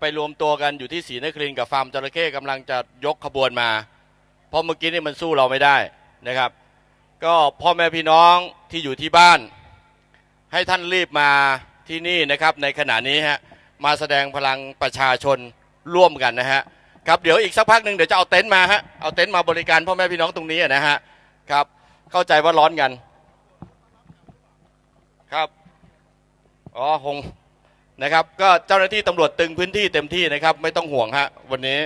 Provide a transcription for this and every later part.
ไปรวมตัวกันอยู่ที่ศรีนครินกับฟาร์มจระเข้กำลังจะยกขบวนมา เพราะเมื่อกี้นี่มันสู้เราไม่ได้นะครับ ก็พ่อแม่พี่น้องที่อยู่ที่บ้าน ให้ท่านรีบมาที่นี่นะครับ ในขณะนี้ฮะมาแสดงพลังประชาชนร่วมกันนะฮะครับเดี๋ยวอีกสักพักหนึ่งเดี๋ยวจะเอาเต็นท์มาฮะเอาเต็นท์มาบริการพ่อแม่พี่น้องตรงนี้นะฮะครับ เข้าใจว่าร้อนกัน ครับอ๋อคง นะครับก็เจ้าหน้าที่ตำรวจตึงพื้นที่เต็มที่นะครับ ไม่ต้องห่วงฮะวันนี้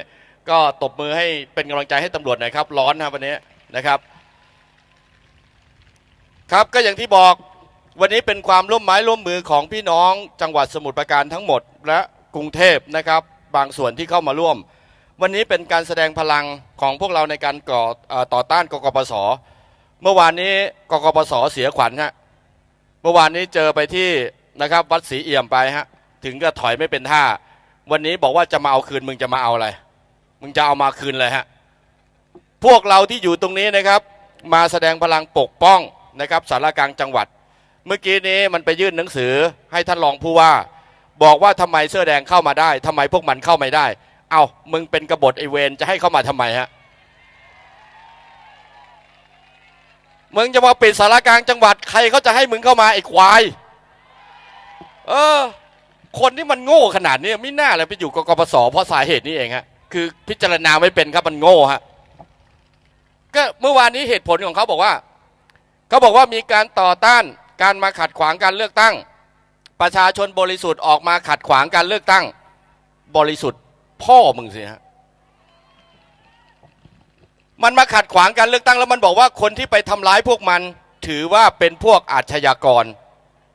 ก็ตบมือให้เป็นกำลังใจให้ตำรวจหน่อยครับ ร้อนนะวันนี้นะครับ ครับก็อย่างที่บอกวันนี้เป็นความร่วมไม้ร่วมมือของพี่น้องจังหวัดสมุทรปราการทั้งหมด และกรุงเทพนะครับ บางส่วนที่เข้ามาร่วม วันนี้เป็นการแสดงพลังของพวกเราในการก่อเอ่อต่อต้านกกปสเมื่อวานนี้กกปสเสียขวัญฮะเมื่อวานนี้เจอไปที่นะครับวัดศรีเอี่ยมไปฮะ ถึงก็ถอยไม่เป็นท่า วันนี้บอกว่าจะมาเอาคืนมึงจะมาเอาอะไร มึงจะเอามาคืนเลยฮะ พวกเราที่อยู่ตรงนี้นะครับ มาแสดงพลังปกป้องนะครับสารกลางจังหวัด เมื่อกี้นี้มันไปยื่นหนังสือให้ท่านรองผู้ว่า บอกว่าทำไมเสื้อแดงเข้ามาได้ทำไมพวกมันเข้าไม่ได้ เอามึงเป็นกบฏไอเวนจะให้เข้ามาทำไมฮะมึงจะมาปิดสารกลางจังหวัดใครเขาจะให้มึงเข้ามาไอ้ควาย เออ คนที่มันโง่ขนาดนี้ไม่น่าเลยไปอยู่กกปสเพราะสาเหตุนี้เองฮะคือพิจารณาไม่เป็นครับมันโง่ฮะก็เมื่อวานนี้เหตุผลของเขาบอกว่าเขาบอกว่ามีการต่อต้านการมาขัดขวางการเลือกตั้ง ประชาชนบริสุทธิ์ออกมาขัดขวางการเลือกตั้ง บริสุทธิ์พ่อมึงสิฮะมันมาขัดขวางการเลือกตั้งแล้วมันบอกว่าคนที่ไปทำร้ายพวกมันถือว่าเป็นพวกอาชญากร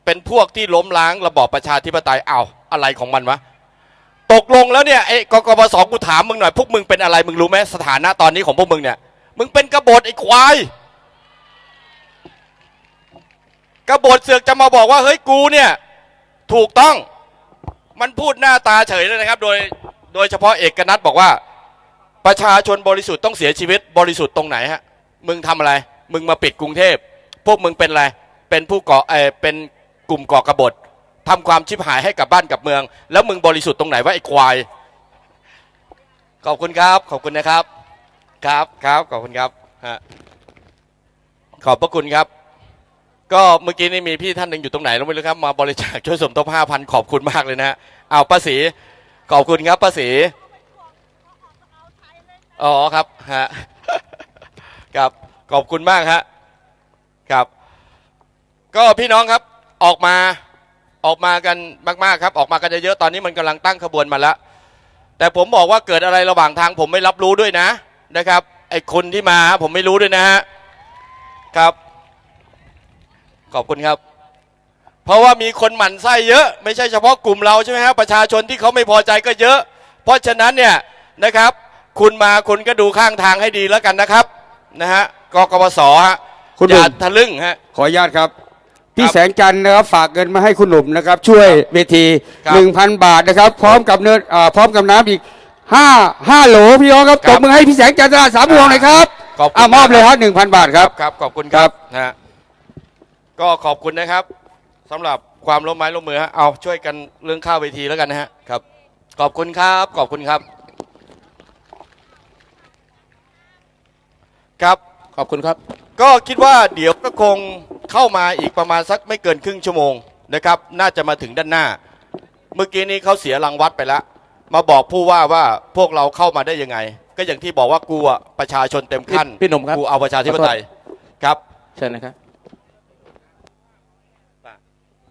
เป็นพวกที่ล้มล้างระบอบประชาธิปไตยเอาอะไรของมันวะตกลงแล้วเนี่ยไอ้กกปสกูถามมึงหน่อยพวกมึงเป็นอะไรมึงรู้ไหมสถานะตอนนี้ของพวกมึงเนี่ยมึงเป็นกบฏไอ้ควายกบฏเสือกจะมาบอกว่าเฮ้ยกูเนี่ยถูกต้องมันพูดหน้าตาเฉยเลยนะครับ โดยโดยเฉพาะเอกนัทบอกว่า ประชาชนบริสุทธิ์ต้องเสียชีวิตบริสุทธิ์ตรงไหนฮะมึงทำอะไร มึงมาปิดกรุงเทพ พวกมึงเป็นอะไร เป็นผู้ก่อเออเป็น กลุ่มก่อกบฏทำความชิบหายให้กับบ้านกับเมือง แล้วมึงบริสุทธิ์ตรงไหนวะไอ้ควาย ขอบคุณครับ ขอบคุณนะครับ ครับครับขอบคุณครับฮะขอบพระคุณครับ ก็เมื่อกี้นี่มีพี่ท่านหนึ่งอยู่ตรงไหนเราไม่รู้ครับ มาบริจาคช่วยสมทบห้าพันขอบคุณมากเลยนะฮะเอาป้าศรีขอบคุณครับป้าศรีอ๋อครับฮะครับขอบคุณมากฮะครับ ก็พี่น้องครับ ออกมาออกมากันมากๆครับ ออกมากันเยอะๆตอนนี้มันกำลังตั้งขบวนมาแล้ว แต่ผมบอกว่าเกิดอะไรระหว่างทางผมไม่รับรู้ด้วยนะนะครับไอ้คนที่มาผมไม่รู้ด้วยนะฮะครับ ขอบคุณครับ เพราะว่ามีคนหมั่นไส้เยอะ ไม่ใช่เฉพาะกลุ่มเราใช่ไหมครับประชาชนที่เขาไม่พอใจก็เยอะ เพราะฉะนั้นเนี่ยนะครับ คุณมาคุณก็ดูข้างทางให้ดีแล้วกันนะครับนะฮะกกปสฮะคุณอย่าหนุ่มทะลึ่งฮะขออนุญาตครับ พี่ครับแสงจันทร์นะครับฝากเงินมาให้คุณหนุ่มนะครับ ช่วยเวที ครับ1,000 บาทนะครับ พร้อมกับเนื้ออ่าพร้อมกับน้ำอีก5 5โหลพี่น้องครับครัตบบมือให้พี่แสงจันทร์ตลาดสามพวงหน่อยครับขอบคุณอ่ามอบเลยครับ1,000 บาทครับ ครับ ขอบคุณคครัรับบนะฮะก็ขอบคุณนะครับสำหรับความร่วมไม้ร่วมมือฮะเอาช่วยกันเรื่องข้าวเวทีแล้วกันนะฮะครับ ขอบคุณครับ ขอบคุณครับ ครับ ขอบคุณครับ ก็คิดว่าเดี๋ยวก็คงเข้ามาอีกประมาณสักไม่เกินครึ่งชั่วโมงนะครับ น่าจะมาถึงด้านหน้า เมื่อกี้นี้เขาเสียรังวัดไปแล้ว มาบอกผู้ว่าว่าพวกเราเข้ามาได้ยังไง ก็อย่างที่บอกว่ากูอะประชาชนเต็มขั้นพี่พี่หนุ่มครับ กูเอาประชาธิปไตยครับ เชิญนะครับ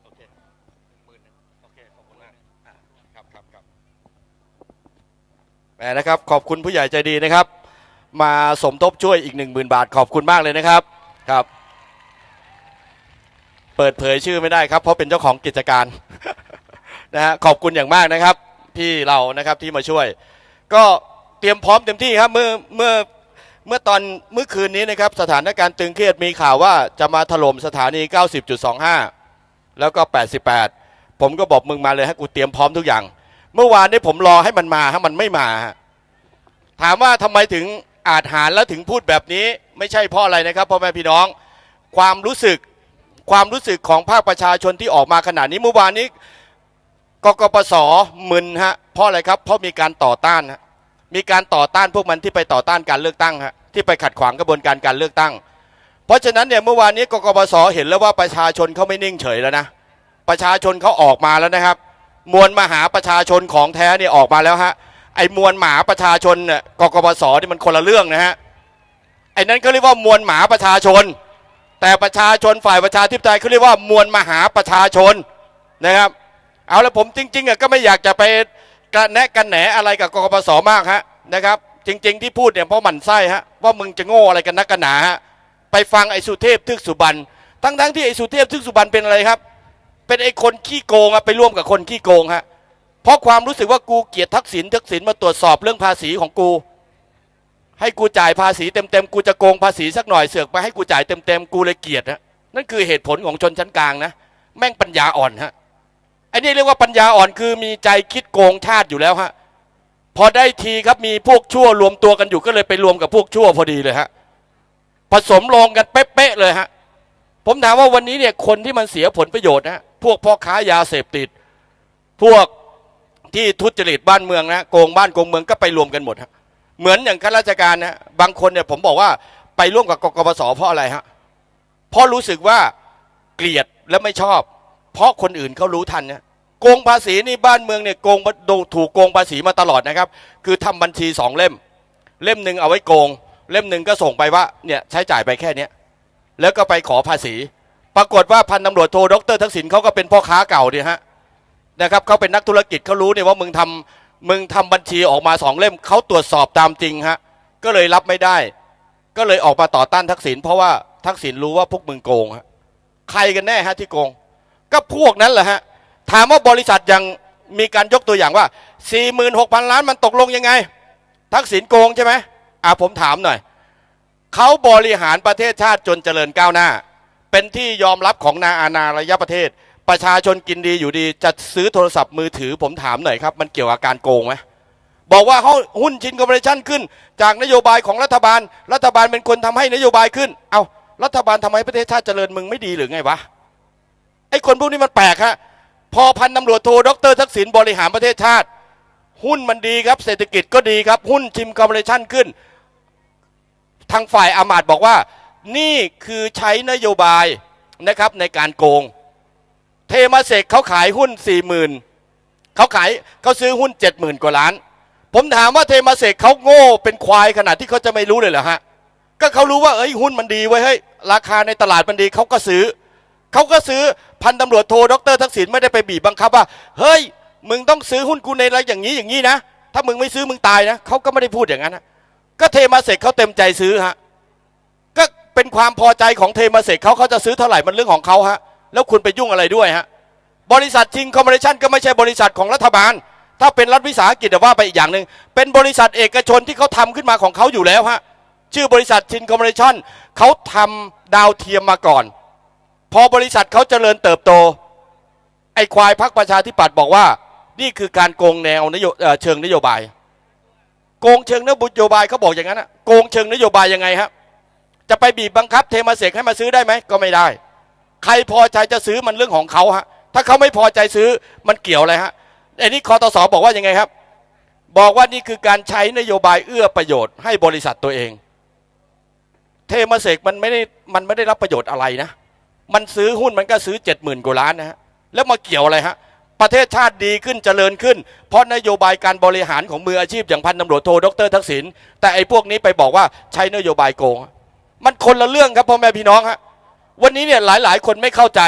โอเคหมื่นหนึ่งโอเคขอบคุณมากอ่าครับครับครับแหมนะครับขอบคุณผู้ใหญ่ใจดีนะครับ มาสมทบช่วยอีกหนึ่งหมื่นบาทขอบคุณมากเลยนะครับครับ เปิดเผยชื่อไม่ได้ครับ เพราะเป็นเจ้าของกิจการนะฮะขอบคุณอย่างมากนะครับที่เรานะครับที่มาช่วย ก็เตรียมพร้อมเต็มที่ครับเมื่อเมื่อเมื่อตอนเมื่อคืนนี้นะครับ สถานการณ์ตึงเครียดมีข่าวว่าจะมาถล่มสถานี 90.25 แล้วก็ 88 ผมก็บอกมึงมาเลยให้กูเตรียมพร้อมทุกอย่าง เมื่อวานนี้ผมรอให้มันมาฮะมันไม่มา ถามว่าทำไมถึง อาจหารแล้วถึงพูดแบบนี้ ไม่ใช่เพราะอะไรนะครับพ่อแม่พี่น้อง ความรู้สึกความรู้สึกของภาคประชาชนที่ออกมาขนาดนี้เมื่อวานนี้กกปสมึนฮะเพราะอะไรครับ เพราะมีการต่อต้านฮะมีการต่อต้านพวกมันที่ไปต่อต้านการเลือกตั้งฮะที่ไปขัดขวางกระบวนการการเลือกตั้ง เพราะฉะนั้นเนี่ยเมื่อวานนี้กกปสเห็นแล้วว่าประชาชนเขาไม่นิ่งเฉยแล้วนะประชาชนเขาออกมาแล้วนะครับ มวลมหาประชาชนของแท้เนี่ยออกมาแล้วฮะ ไอ้มวลหมาประชาชนเนี่ยกกปสนี่มันคนละเรื่องนะฮะไอ้นั้นเขาเรียกว่ามวลหมาประชาชน แต่ประชาชนฝ่ายประชาธิปไตยเขาเรียกว่ามวลมหาประชาชนนะครับ เอาละผมจริงๆอะก็ไม่อยากจะไปกระแนะกันแหนอะไรกับกกปสมากฮะนะครับ จริง ๆ ที่พูดเนี่ยเพราะหมันไส้ฮะว่ามึงจะโง่อะไรกันนักกันหนาฮะไปฟังไอ้สุเทพทึกสุบรรณทั้งๆที่ไอ้สุเทพทึกสุบรรณเป็นอะไรครับ เป็นไอ้คนขี้โกงอะไปร่วมกับคนขี้โกงฮะ เพราะความรู้สึกว่ากูเกียดทักษิณทักษิณมาตรวจสอบเรื่องภาษีของกู ให้กูจ่ายภาษีเต็มๆกูจะโกงภาษีสักหน่อยเสือกไปให้กูจ่ายเต็มๆกูเลยเกียดฮะนั่นคือเหตุผลของชนชั้นกลางนะแม่งปัญญาอ่อนฮะไอ้นี่เรียกว่าปัญญาอ่อนคือมีใจคิดโกงชาติอยู่แล้วฮะพอได้ทีครับมีพวกชั่วรวมตัวกันอยู่ก็เลยไปรวมกับพวกชั่วพอดีเลยฮะผสมลงกันเป๊ะๆเลยฮะผมถามว่าวันนี้เนี่ยคนที่มันเสียผลประโยชน์นะฮะพวกพ่อค้ายาเสพติด พวก ที่ทุจริตบ้านเมืองนะโกงบ้านโกงเมืองก็ไปรวมกันหมดฮะเหมือนอย่างข้าราชการนะบางคนเนี่ยผมบอกว่าไปร่วมกับกกปสเพราะอะไรฮะเพราะรู้สึกว่าเกลียดและไม่ชอบ เพราะคนอื่นเขารู้ทันเนี่ยโกงภาษีนี่บ้านเมืองเนี่ยโกงโดถูกโกงภาษีมาตลอดนะครับ คือทำบัญชีสองเล่ม เล่มหนึ่งเอาไว้โกง เล่มหนึ่งก็ส่งไปว่าเนี่ยใช้จ่ายไปแค่เนี้ยแล้วก็ไปขอภาษี ปรากฏว่าพันตำรวจโทดรทักษิณเขาก็เป็นพ่อค้าเก่าเนี่ยฮะ นะครับเขาเป็นนักธุรกิจเขารู้เนี่ยว่ามึงทำมึงทำบัญชีออกมาสองเล่มเขาตรวจสอบตามจริงฮะก็เลยรับไม่ได้ ก็เลยออกมาต่อต้านทักษิณเพราะว่าทักษิณรู้ว่าพวกมึงโกงฮะใครกันแน่ฮะที่โกง ก็พวกนั้นแหละฮะถามว่าบริษัทยังมีการยกตัวอย่างว่า 46,000 ล้านมันตกลงยังไง ทักษิณโกงใช่ไหมอ่าผมถามหน่อยเขาบริหารประเทศชาติจนเจริญก้าวหน้า เป็นที่ยอมรับของนาอาณาระยะประเทศ ประชาชนกินดีอยู่ดี จะซื้อโทรศัพท์มือถือผมถามหน่อยครับ มันเกี่ยวกับการโกงไหมบอกว่าเขาหุ้นชินคอร์ปอเรชั่นขึ้น จากนโยบายของรัฐบาล รัฐบาลเป็นคนทำให้นโยบายขึ้น เอารัฐบาลทำให้ประเทศชาติเจริญมึงไม่ดีหรือไงวะไอ้คนพวกนี้มันแปลกฮะพอพันตำรวจโทดรทักษิณบริหารประเทศชาติ หุ้นมันดีครับเศรษฐกิจก็ดีครับ หุ้นชิมคอร์ปอเรชั่นขึ้น ทางฝ่ายอามาตย์บอกว่า นี่คือใช้นโยบายนะครับในการโกง เทมาเสกเขาขายหุ้นสี่หมื่นเขาขายเขาซื้อหุ้นเจ็ดหมื่นกว่าล้าน ผมถามว่าเทมาเสกเขาโง่เป็นควายขนาดที่เขาจะไม่รู้เลยเหรอฮะก็เขารู้ว่าเอ้ยหุ้นมันดีไว้ยเฮ้ยราคาในตลาดมันดีเขาก็ซื้อเขาก็ซื้อพันตำรวจโทรดรทักษิณไม่ได้ไปบีบบังคับว่า เฮ้ย มึงต้องซื้อหุ้นกูในอะไรอย่างนี้อย่างนี้นะ ถ้ามึงไม่ซื้อมึงตายนะเขาก็ไม่ได้พูดอย่างนั้นนะก็เทมาเสกเขาเต็มใจซื้อฮะก็เป็นความพอใจของเทมาเสกเขาเขาจะซื้อเท่าไหร่มันเรื่องของเขาฮะ แล้วคุณไปยุ่งอะไรด้วยฮะบริษัทชิงคอมมิชชั่นก็ไม่ใช่บริษัทของรัฐบาล ถ้าเป็นรัฐวิสาหกิจว่าไปอีกอย่างหนึ่งเป็นบริษัทเอกชนที่เขาทำขึ้นมาของเขาอยู่แล้วฮะชื่อบริษัทชินคอมมิชชั่นเขาทำดาวเทียมมาก่อน พอบริษัทเขาเจริญเติบโต ไอ้ควายพักประชาธิปัตย์บอกว่า นี่คือการโกงแนวนโยเชิงนโยบาย โกงเชิงนโยบายเขาบอกอย่างนั้นนะโกงเชิงนโยบายยังไงครับจะไปบีบบังคับเทมาเสกให้มาซื้อได้ไหมก็ไม่ได้ ใครพอใจจะซื้อมันเรื่องของเขาฮะถ้าเขาไม่พอใจซื้อมันเกี่ยวอะไรฮะไอ้นี่คอตสบอกว่ายังไงครับ บอกว่านี่คือการใช้นโยบายเอื้อประโยชน์ให้บริษัทตัวเอง เทมาเสกมันไม่ได้มันไม่ได้รับประโยชน์อะไรนะ มันซื้อหุ้นมันก็ซื้อเจ็ดหมื่นกว่าล้านนะฮะแล้วมาเกี่ยวอะไรฮะประเทศชาติดีขึ้นเจริญขึ้น เพราะนโยบายการบริหารของมืออาชีพอย่างพันตำรวจโทดรทักษิณแต่ไอ้พวกนี้ไปบอกว่าใช้นโยบายโกง มันคนละเรื่องครับพ่อแม่พี่น้องฮะ วันนี้เนี่ยหลาย ๆ คนไม่เข้าใจ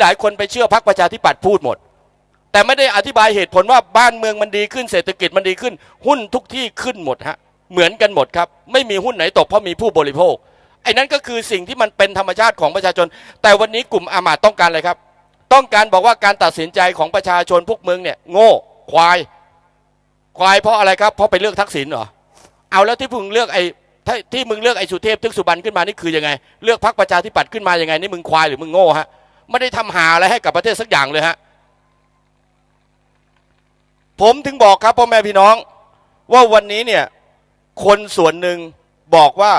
หลาย ๆ คนไปเชื่อพักประชาธิปัตย์พูดหมด แต่ไม่ได้อธิบายเหตุผลว่าบ้านเมืองมันดีขึ้นเศรษฐกิจมันดีขึ้น หุ้นทุกที่ขึ้นหมดฮะเหมือนกันหมดครับ ไม่มีหุ้นไหนตกเพราะมีผู้บริโภคไอ้นั้นก็คือสิ่งที่มันเป็นธรรมชาติของประชาชน แต่วันนี้กลุ่มอามาตต้องการอะไรครับ ต้องการบอกว่าการตัดสินใจของประชาชนพวกเมืองเนี่ย โง่ควาย ควายเพราะอะไรครับเพราะไปเลือกทักษิณเหรอเอาแล้วที่มึงเลือกไอ้ ที่ที่มึงเลือกไอ้สุเทพทึกสุบรรณขึ้นมานี่คือยังไง เลือกพรรคประชาธิปัตย์ขึ้นมายังไงนี่มึงควายหรือมึงโง่ฮะไม่ได้ทำหาอะไรให้กับประเทศสักอย่างเลยฮะผมถึงบอกครับพ่อแม่พี่น้อง ว่าวันนี้เนี่ยคนส่วนหนึ่งบอกว่า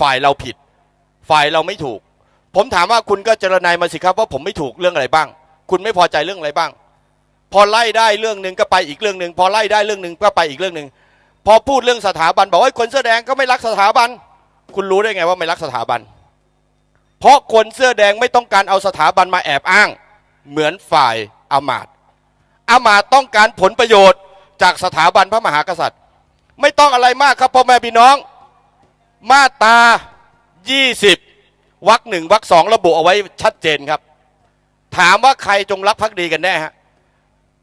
ฝ่ายเราผิด ฝ่ายเราไม่ถูก ผมถามว่าคุณก็เจรนายมาสิครับว่าผมไม่ถูกเรื่องอะไรบ้าง คุณไม่พอใจเรื่องอะไรบ้าง พอไล่ได้เรื่องหนึ่งก็ไปอีกเรื่องหนึ่งพอไล่ได้เรื่องหนึ่งก็ไปอีกเรื่องหนึ่ง พอพูดเรื่องสถาบัน บอกว่าคนเสื้อแดงก็ไม่รักสถาบัน คุณรู้ได้ไงว่าไม่รักสถาบัน เพราะคนเสื้อแดงไม่ต้องการเอาสถาบันมาแอบอ้าง เหมือนฝ่ายอามาตย์อามาตย์ต้องการผลประโยชน์จากสถาบันพระมหากษัตริย์ ไม่ต้องอะไรมากครับพ่อแม่พี่น้อง มาตรา 20วรรคหนึ่งวรรคสองระบุเอาไว้ชัดเจนครับ ถามว่าใครจงรักภักดีกันแน่ฮะ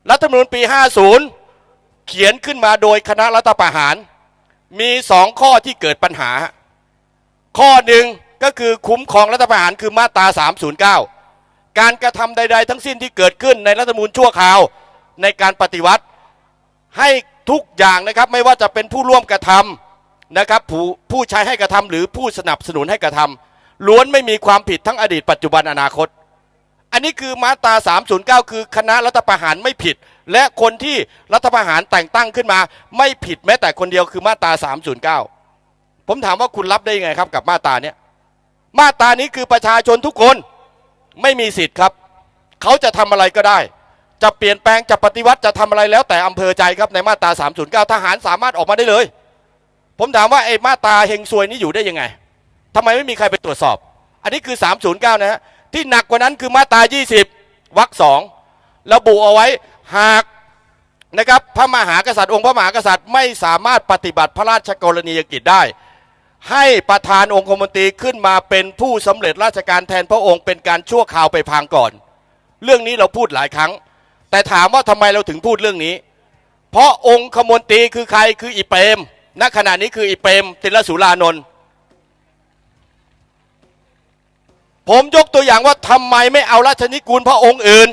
รัฐธรรมนูญปี 50 เขียนขึ้นมาโดยคณะรัฐประหาร มีสองข้อที่เกิดปัญหา ข้อหนึ่งก็คือคุ้มครองรัฐประหารคือมาตรา 309 การกระทำใด ๆ ทั้งสิ้นที่เกิดขึ้นในรัฐมนูญชั่วคราวในการปฏิวัติให้ทุกอย่างนะครับไม่ว่าจะเป็นผู้ร่วมกระทำนะครับผู้ผู้ใช้ให้กระทำหรือผู้สนับสนุนให้กระทำล้วนไม่มีความผิดทั้งอดีตปัจจุบันอนาคต อันนี้คือมาตรา 309 คือคณะรัฐประหารไม่ผิด และคนที่รัฐประหารแต่งตั้งขึ้นมา ไม่ผิดแม้แต่คนเดียวคือมาตรา 309 ผมถามว่าคุณรับได้ยังไงครับกับมาตราเนี้ยมาตรานี้คือประชาชนทุกคนไม่มีสิทธิ์ครับ เขาจะทำอะไรก็ได้ จะเปลี่ยนแปลงจะปฏิวัติจะทำอะไรแล้วแต่อำเภอใจครับในมาตรา 309 ทหารสามารถออกมาได้เลย ผมถามว่าไอ้มาตราเฮงซวยนี้อยู่ได้ยังไงทำไมไม่มีใครไปตรวจสอบ อันนี้คือ 309 นะฮะที่หนักกว่านั้นคือมาตรา 20วรรคสองระบุเอาไว้ หากนะครับพระมหากษัตริย์องค์พระมหากษัตริย์ไม่สามารถปฏิบัติพระราชกรณียกิจได้ ให้ประธานองคมนตรีขึ้นมาเป็นผู้สำเร็จราชการแทนพระองค์เป็นการชั่วคราวไปพางก่อน เรื่องนี้เราพูดหลายครั้ง แต่ถามว่าทำไมเราถึงพูดเรื่องนี้ เพราะองคมนตรีคือใครคืออิเปรมณขณะนี้คืออิเปรมติลสุรานนท์ผมยกตัวอย่างว่าทำไมไม่เอาราชนิกูลพระองค์อื่น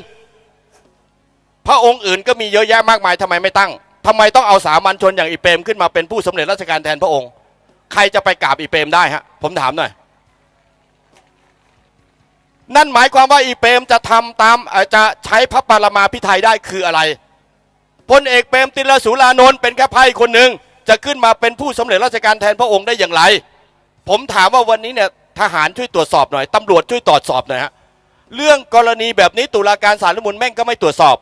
ระองค์อื่นก็มีเยอะแยะมากมายทำไมไม่ตั้งทำไมต้องเอาสามัญชนอย่างอิเปรมขึ้นมาเป็นผู้สำเร็จราชการแทนพระองค์ ใครจะไปกราบอิเปรมได้ฮะผมถามหน่อยนั่นหมายความว่าอิเปรมจะทำตามจะใช้พระปรมาภิไธยได้คืออะไรพลเอกเปรมติลสุรานนท์เป็นแค่ไพ่คนหนึ่งจะขึ้นมาเป็นผู้สำเร็จราชการแทนพระองค์ได้อย่างไร ผมถามว่าวันนี้เนี่ยทหารช่วยตรวจสอบหน่อยตำรวจช่วยตรวจสอบหน่อยฮะเรื่องกรณีแบบนี้ตุลาการศาลรัฐมนูลแม่งก็ไม่ตรวจสอบ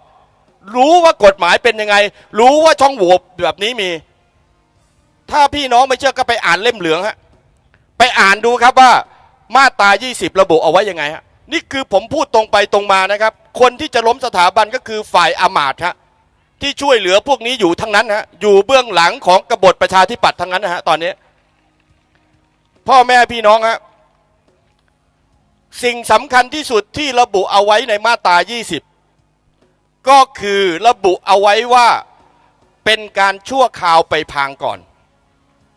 รู้ว่ากฎหมายเป็นยังไง รู้ว่าช่องโหว่แบบนี้มี ถ้าพี่น้องไม่เชื่อก็ไปอ่านเล่มเหลืองฮะไปอ่านดูครับว่ามาตรา 20 ระบุเอาไว้ยังไงฮะนี่คือผมพูดตรงไปตรงมานะครับ คนที่จะล้มสถาบันก็คือฝ่ายอามาตย์ฮะที่ช่วยเหลือพวกนี้อยู่ทั้งนั้นฮะอยู่เบื้องหลังของกบฏประชาธิปัตย์ทั้งนั้นนะฮะตอนนี้ พ่อแม่พี่น้องฮะสิ่งสำคัญที่สุดที่ระบุเอาไว้ในมาตรา 20 ก็คือระบุเอาไว้ว่าเป็นการชั่วคราวไปพางก่อน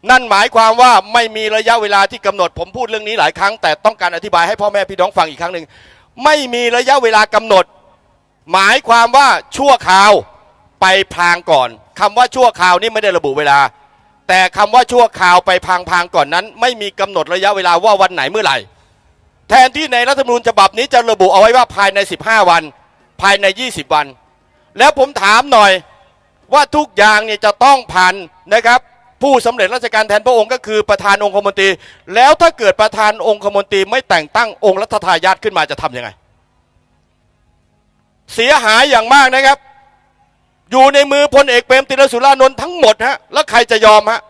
นั่นหมายความว่าไม่มีระยะเวลาที่กำหนดผมพูดเรื่องนี้หลายครั้ง แต่ต้องการอธิบายให้พ่อแม่พี่น้องฟังอีกครั้งหนึ่งไม่มีระยะเวลากำหนด หมายความว่าชั่วคราวไปพางก่อนคำว่าชั่วคราวนี่ไม่ได้ระบุเวลา แต่คำว่าชั่วคราวไปพางพางก่อนนั้น ไม่มีกำหนดระยะเวลาว่าวันไหนเมื่อไหร่ แทนที่ในรัฐธรรมนูญฉบับนี้จะระบุเอาไว้ว่าภายใน 15 วัน ภายใน 20 วัน แล้วผมถามหน่อยว่าทุกอย่างเนี่ยจะต้องผ่านนะครับ ผู้สำเร็จราชการแทนพระองค์ก็คือประธานองคมนตรี แล้วถ้าเกิดประธานองคมนตรีไม่แต่งตั้งองค์รัฐทายาทขึ้นมาจะทำยังไง เสียหายอย่างมากนะครับ อยู่ในมือพลเอกเปรมติรสุรานนท์ทั้งหมดฮะแล้วใครจะยอมฮะ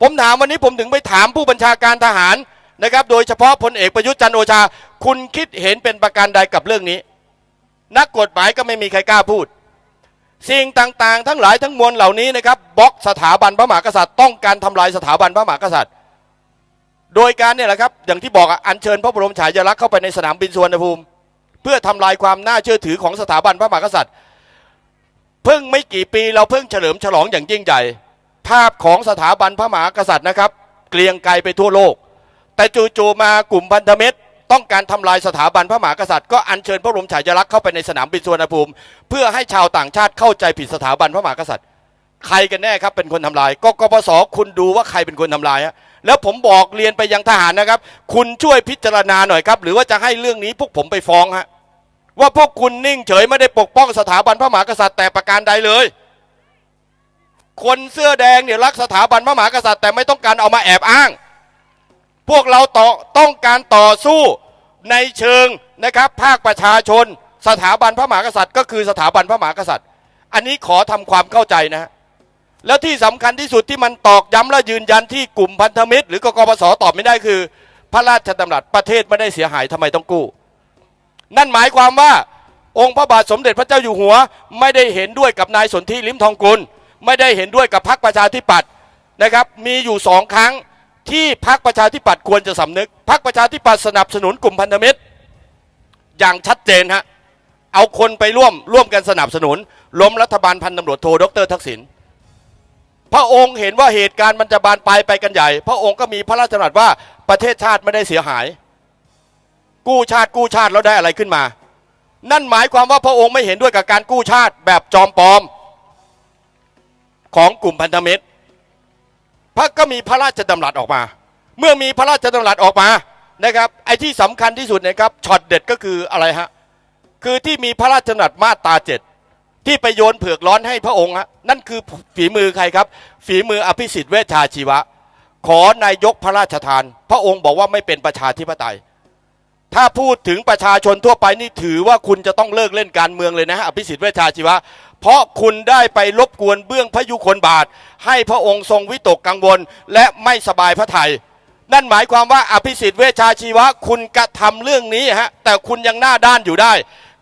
ผมถามวันนี้ผมถึงไปถามผู้บัญชาการทหารนะครับ โดยเฉพาะพลเอกประยุทธ์จันโอชา คุณคิดเห็นเป็นประการใดกับเรื่องนี้ นักกฎหมายก็ไม่มีใครกล้าพูด สิ่งต่างๆ ทั้งหลายทั้งมวลเหล่านี้นะครับบล็อกสถาบันพระมหากษัตริย์ ต้องการทำลายสถาบันพระมหากษัตริย์ โดยการเนี่ยแหละครับอย่างที่บอกอัญเชิญพระบรมฉายาลักษณ์เข้าไปในสนามบินสุวรรณภูมิ เพื่อทำลายความน่าเชื่อถือของสถาบันพระมหากษัตริย์เพิ่งไม่กี่ปีเราเพิ่งเฉลิมฉลองอย่างยิ่งใหญ่ ภาพของสถาบันพระมหากษัตริย์นะครับ เกลียงไกลไปทั่วโลก แต่จู่ๆมากลุ่มพันธมิตร ต้องการทำลายสถาบันพระมหากษัตริย์ก็อัญเชิญพระบรมฉายาลักษณ์เข้าไปในสนามบินสุวรรณภูมิ เพื่อให้ชาวต่างชาติเข้าใจผิดสถาบันพระมหากษัตริย์ ใครกันแน่ครับเป็นคนทำลาย ก็กปสคุณดูว่าใครเป็นคนทำลายฮะแล้วผมบอกเรียนไปยังทหารนะครับ คุณช่วยพิจารณาหน่อยครับ หรือว่าจะให้เรื่องนี้พวกผมไปฟ้องฮะว่าพวกคุณนิ่งเฉยไม่ได้ปกป้องสถาบันพระมหากษัตริย์แต่ประการใดเลย คนเสื้อแดงเนี่ยรักสถาบันพระมหากษัตริย์แต่ไม่ต้องการเอามาแอบอ้าง พวกเราต่อต้องการต่อสู้ ในเชิงนะครับภาคประชาชน สถาบันพระมหากษัตริย์ ก็คือสถาบันพระมหากษัตริย์ อันนี้ขอทำความเข้าใจนะฮะแล้วที่สำคัญที่สุดที่มันตอกย้ำและยืนยันที่กลุ่มพันธมิตร หรือกกปสตอบไม่ได้คือ พระราชดำรัสประเทศไม่ได้เสียหายทำไมต้องกู้ นั่นหมายความว่าองค์พระบาทสมเด็จพระเจ้าอยู่หัว ไม่ได้เห็นด้วยกับนายสนธิลิ้มทองกุล ไม่ได้เห็นด้วยกับพรรคประชาธิปัตย์นะครับ มีอยู่สองครั้ง ที่พรรคประชาธิปัตย์ควรจะสำนึกพรรคประชาธิปัตย์สนับสนุนกลุ่มพันธมิตร อย่างชัดเจนฮะเอาคนไปร่วมร่วมกันสนับสนุน ล้มรัฐบาลพันตำรวจโทดรทักษิณพระองค์เห็นว่าเหตุการณ์มันจะบานปลายไปกันใหญ่ พระองค์ก็มีพระราชดำรัสว่าประเทศชาติไม่ได้เสียหาย กู้ชาติกู้ชาติแล้วได้อะไรขึ้นมา นั่นหมายความว่าพระองค์ไม่เห็นด้วยกับการกู้ชาติแบบจอมปลอม ของกลุ่มพันธมิตร ระก็มีพระราชดำรัสออกมา เมื่อมีพระราชดำรัสออกมานะครับ ไอ้ที่สำคัญที่สุดนะครับช็อตเด็ดก็คืออะไรฮะคือที่มีพระราชดำรัสมาตราเจ็ดที่ไปโยนเผือกร้อนให้พระองค์ฮะนั่นคือฝีมือใครครับ ฝีมืออภิสิทธิ์เวชชาชีวะ ขอนายกพระราชทาน พระองค์บอกว่าไม่เป็นประชาธิปไตย ถ้าพูดถึงประชาชนทั่วไปนี่ถือว่าคุณจะต้องเลิกเล่นการเมืองเลยนะฮะอภิสิทธิ์เวชชาชีวะ เพราะคุณได้ไปรบกวนเบื้องพระยุคลบาท ให้พระองค์ทรงวิตกกังวล และไม่สบายพระทยัยนั่นหมายความว่าอภิสิทธิ์เวชชาชีวะ คุณกระทำเรื่องนี้ฮะแต่คุณยังหน้าด้านอยู่ได้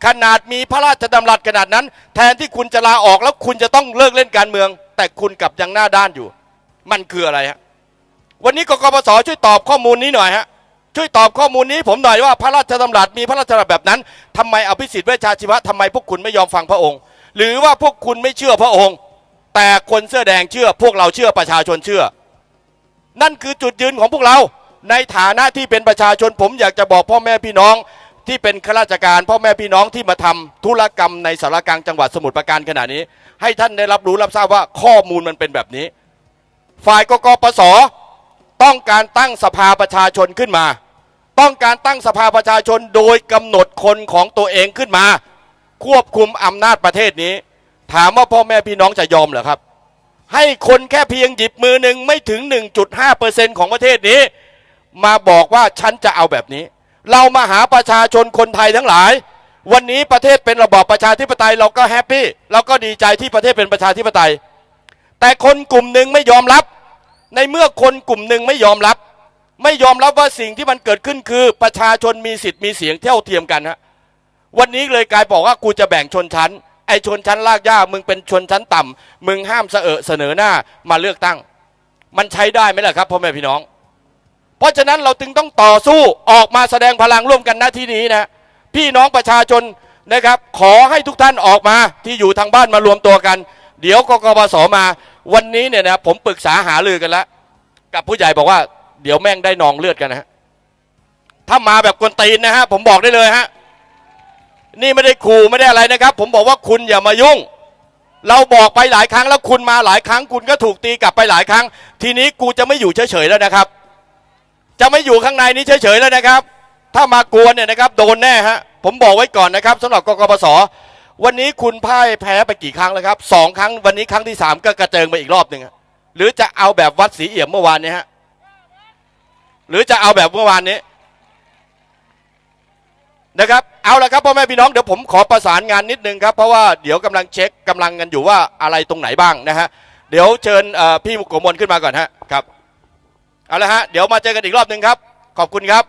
ขนาดมีพระราชดำรัสขนาดนั้น แทนที่คุณจะลาออกแล้วคุณจะต้องเลิกเล่นการเมือง แต่คุณกลับยังหน้าด้านอยู่ มันคืออะไรฮะวันนี้กกปสช่วยตอบข้อมูลนี้หน่อยฮะช่วยตอบข้อมูลนี้ผมหน่อยว่าพระราชดำรัสมีพระราชดำรัสแบบนั้นทำไมอภิสิทธิ์เวชชาชีวะทำไมพวกคุณไม่ยอมฟังพระองค์ หรือว่าพวกคุณไม่เชื่อพระองค์ แต่คนเสื้อแดงเชื่อ พวกเราเชื่อประชาชนเชื่อ นั่นคือจุดยืนของพวกเรา ในฐานะที่เป็นประชาชนผมอยากจะบอกพ่อแม่พี่น้องที่เป็นข้าราชการพ่อแม่พี่น้องที่มาทำธุรกรรมในสารกลางจังหวัดสมุทรปราการขณะนี้ ให้ท่านได้รับรู้รับทราบว่าข้อมูลมันเป็นแบบนี้ ฝ่ายกกปสต้องการตั้งสภาประชาชนขึ้นมา ต้องการตั้งสภาประชาชนโดยกำหนดคนของตัวเองขึ้นมา ควบคุมอำนาจประเทศนี้ ถามว่าพ่อแม่พี่น้องจะยอมเหรอครับ ให้คนแค่เพียงหยิบมือหนึ่งไม่ถึง 1.5%ของประเทศนี้ มาบอกว่าฉันจะเอาแบบนี้ เรามาหาประชาชนคนไทยทั้งหลาย วันนี้ประเทศเป็นระบอบประชาธิปไตยเราก็แฮปปี้เราก็ดีใจที่ประเทศเป็นประชาธิปไตย แต่คนกลุ่มหนึ่งไม่ยอมรับ ในเมื่อคนกลุ่มหนึ่งไม่ยอมรับ ไม่ยอมรับว่าสิ่งที่มันเกิดขึ้นคือประชาชนมีสิทธิ์มีเสียงเท่าเทียมกันฮะ วันนี้เลยกลายบอกว่ากูจะแบ่งชนชั้น ไอ้ชนชั้นลากย่ามึงเป็นชนชั้นต่ำมึงห้ามเสอะเสนอหน้ามาเลือกตั้ง มันใช้ได้ไหมล่ะครับพ่อแม่พี่น้อง เพราะฉะนั้นเราจึงต้องต่อสู้ออกมาแสดงพลังร่วมกันหน้าที่นี้นะพี่น้องประชาชนนะครับขอให้ทุกท่านออกมาที่อยู่ทางบ้านมารวมตัวกัน เดี๋ยวกกปสมา วันนี้เนี่ยนะผมปรึกษาหารือกันแล้ว กับผู้ใหญ่บอกว่า เดี๋ยวแม่งได้นองเลือดกันนะฮะถ้ามาแบบกวนตีนนะฮะผมบอกได้เลยฮะ นี่ไม่ได้ขู่ไม่ได้อะไรนะครับ ผมบอกว่าคุณอย่ามายุ่ง เราบอกไปหลายครั้งแล้วคุณมาหลายครั้ง คุณก็ถูกตีกลับไปหลายครั้ง ทีนี้กูจะไม่อยู่เฉยๆแล้วนะครับ จะไม่อยู่ข้างในนี้เฉยๆแล้วนะครับ ถ้ามากวนเนี่ยนะครับ โดนแน่ฮะผมบอกไว้ก่อนนะครับสำหรับกกปสวันนี้คุณพ่ายแพ้ไปกี่ครั้งแล้วครับสองครั้งวันนี้ครั้งที่สามก็กระเจิงไปอีกรอบหนึ่งหรือจะเอาแบบวัดศรีเอี่ยมเมื่อวานนี้ฮะหรือจะเอาแบบเมื่อวานนี้ นะครับเอาละครับพ่อแม่พี่น้องเดี๋ยวผมขอประสานงานนิดนึงครับเพราะว่าเดี๋ยวกำลังเช็คกำลังกันอยู่ว่าอะไรตรงไหนบ้างนะฮะเดี๋ยวเชิญพี่มุกโกมลขึ้นมาก่อนฮะครับเอาละฮะเดี๋ยวมาเจอกันอีกรอบหนึ่งครับ ขอบคุณครับ